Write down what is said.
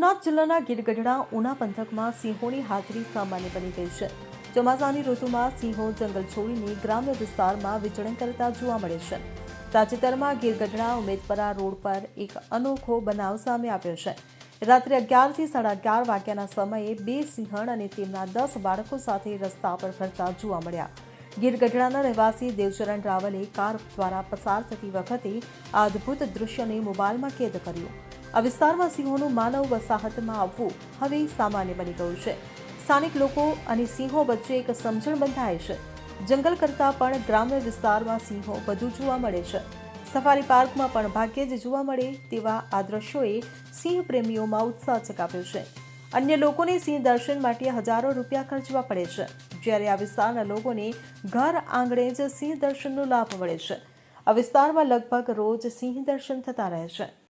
સોમનાથ જિલ્લાના ગીરગઢડા ઉના પંથકમાં સિંહોની હાજરી સામાન્ય બની ગઈ છે. ચોમાસાની ઋતુમાં સિંહો જંગલ છોડીને ગ્રામ્ય વિસ્તારમાં વિચરણ કરતા જોવા મળે છે. તાજેતરમાં ગીરગઢડા ઉમેદપરા રોડ પર એક અનોખો બનાવ સામે આવ્યો છે. રાત્રે અગિયારથી સાડા અગિયાર વાગ્યાના સમયે બે સિંહણ અને તેમના દસ બાળકો સાથે રસ્તા પર ફરતા જોવા મળ્યા. ગીરગઢડાના રહેવાસી દેવચરણ રાવલે કાર દ્વારા પસાર થતી વખતે આ અદ્ભુત દૃશ્યને મોબાઈલમાં કેદ કર્યું. આ વિસ્તારમાં સિંહોનું માનવ વસાહતમાં આવવું હવે સામાન્ય બની ગયું છે. સ્થાનિક લોકો અને સિંહો વચ્ચે એક સમજણ બંધાય છે. જંગલ કરતાં પણ ગ્રામ્ય વિસ્તારમાં સિંહો વધુ જોવા મળે છે. સફારી પાર્કમાં પણ ભાગ્યે જ જોવા મળે તેવા આ દ્રશ્યોએ સિંહ પ્રેમીઓમાં ઉત્સાહ ચકાવ્યો છે. અન્ય લોકોને સિંહ દર્શન માટે હજારો રૂપિયા ખર્ચવા પડે છે. જ્યારે આ વિસ્તારના લોકોને ઘર આંગણે જ સિંહ દર્શનનો લાભ મળે છે. આ વિસ્તારમાં લગભગ રોજ સિંહ દર્શન થતા રહે છે.